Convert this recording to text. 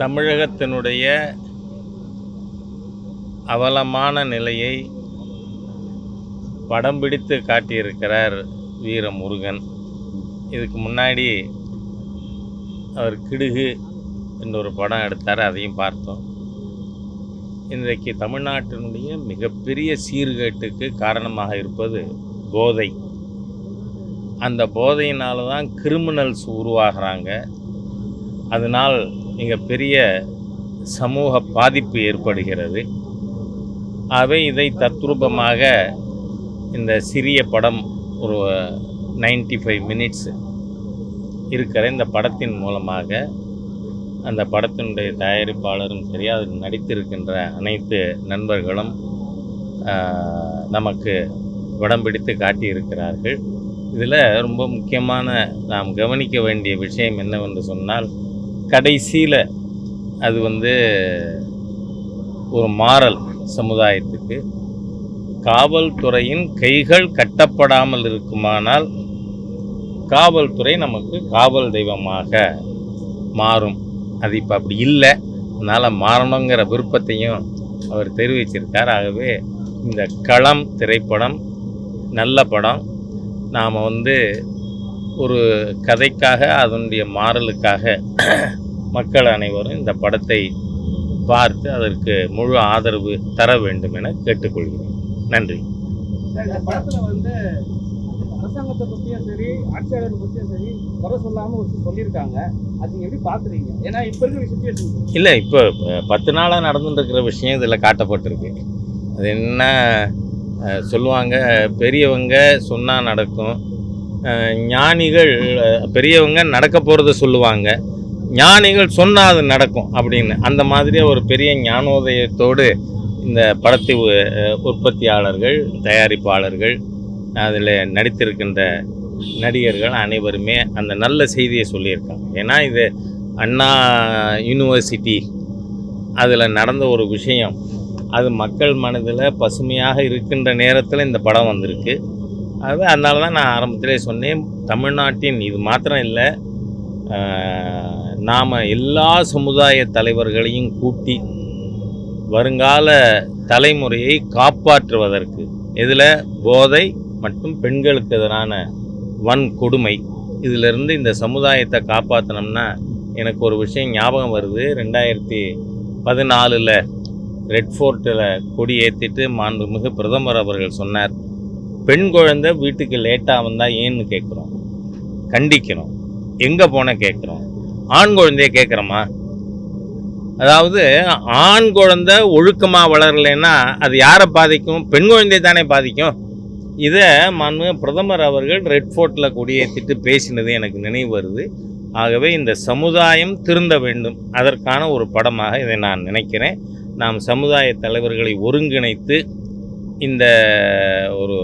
தமிழகத்தினுடைய அவலமான நிலையை படம் பிடித்து காட்டியிருக்கிறார் வீர முருகன் இதுக்கு முன்னாடி அவர் கிடுகு என்ற ஒரு படம் எடுத்தார் அதையும் பார்த்தோம். இன்றைக்கு தமிழ்நாட்டினுடைய மிகப்பெரிய சீர்கேட்டுக்கு காரணமாக இருப்பது போதை. அந்த போதையினால தான் கிரிமினல்ஸ் உருவாகிறாங்க. அதனால் மிகப்பெரிய சமூக பாதிப்பு ஏற்படுகிறது. ஆகவே இதை தத்ரூபமாக இந்த சிறிய படம் ஒரு 95 ஃபைவ் மினிட்ஸ் இருக்கிற இந்த படத்தின் மூலமாக அந்த படத்தினுடைய தயாரிப்பாளரும் சரி அதில் நடித்திருக்கின்ற அனைத்து நண்பர்களும் நமக்கு படம் பிடித்து காட்டியிருக்கிறார்கள். இதில் ரொம்ப முக்கியமான நாம் கவனிக்க வேண்டிய விஷயம் என்னவென்று சொன்னால் கடைசியில் அது வந்து ஒரு மாறல் சமுதாயத்துக்கு. காவல்துறையின் கைகள் கட்டப்படாமல் இருக்குமானால் காவல்துறை நமக்கு காவல் தெய்வமாக மாறும். அது இப்போ அப்படி இல்லை. அதனால் மாறணுங்கிற விருப்பத்தையும் அவர் தெரிவிச்சிருக்கார். ஆகவே இந்த களம் திரைப்படம் நல்ல படம் நாம் வந்து ஒரு கதைக்காக அதனுடைய மாறலுக்காக மக்கள் அனைவரும் இந்த படத்தை பார்த்து அதற்கு முழு ஆதரவு தர வேண்டும் என கேட்டுக்கொள்கிறேன். நன்றி. இந்த படத்துல வந்து அரசாங்கத்தை பத்தியும் சரி ஆட்சியாளரை பத்தியும் சரி குறை ஒரு சொல்லியிருக்காங்க. அது எப்படி பாக்குறீங்க? ஏன்னா இப்ப இருக்கிற சுச்சுவேஷன் இல்லை இப்போ பத்து நாளாக நடந்துட்டு இருக்கிற விஷயம் இதில் காட்டப்பட்டிருக்கு. அது என்ன சொல்லுவாங்க பெரியவங்க சொன்னால் நடக்கும். ஞானிகள் பெரியவங்க நடக்க போகிறத சொல்லுவாங்க. ஞானிகள் சொன்னால் அது நடக்கும் அப்படின்னு. அந்த மாதிரி ஒரு பெரிய ஞானோதயத்தோடு இந்த படத்தை உற்பத்தியாளர்கள் தயாரிப்பாளர்கள் அதில் நடித்திருக்கின்ற நடிகர்கள் அனைவருமே அந்த நல்ல செய்தியை சொல்லியிருக்காங்க. ஏன்னா இது அண்ணா யூனிவர்சிட்டி அதில் நடந்த ஒரு விஷயம். அது மக்கள் மனதில் பசுமையாக இருக்கின்ற நேரத்தில் இந்த படம் வந்திருக்கு. அது அதனால தான் நான் ஆரம்பத்திலே சொன்னேன் தமிழ்நாட்டின் இது மாத்திரம் இல்லை நாம் எல்லா சமுதாய தலைவர்களையும் கூட்டி வருங்கால தலைமுறையை காப்பாற்றுவதற்கு இதில் போதை மற்றும் பெண்களுக்கு எதிரான வன்கொடுமை. இதிலிருந்து இந்த சமுதாயத்தை காப்பாற்றினோம்னா எனக்கு ஒரு விஷயம் ஞாபகம் வருது. ரெண்டாயிரத்தி பதினாலில் ரெட் ஃபோர்ட்டில் கொடி ஏற்றிட்டு மாண்புமிகு பிரதமர் அவர்கள் சொன்னார் பெண் குழந்தை வீட்டுக்கு லேட்டாக வந்தால் ஏன்னு கேட்குறோம் கண்டிக்கிறோம் எங்கே போன கேட்குறோம் ஆண் குழந்தைய கேட்குறோமா அதாவது ஆண் குழந்தை ஒழுக்கமாக வளரலைன்னா அது யாரை பாதிக்கும்? பெண் குழந்தையை தானே பாதிக்கும்? இதை மனு பிரதமர் அவர்கள் ரெட் ஃபோர்ட்டில் கொடியேற்றிட்டு பேசினது எனக்கு நினைவு வருது. ஆகவே இந்த சமுதாயம் திருந்த வேண்டும். அதற்கான ஒரு படமாக இதை நான் நினைக்கிறேன். நாம் சமுதாய தலைவர்களை ஒருங்கிணைத்து இந்த ஒரு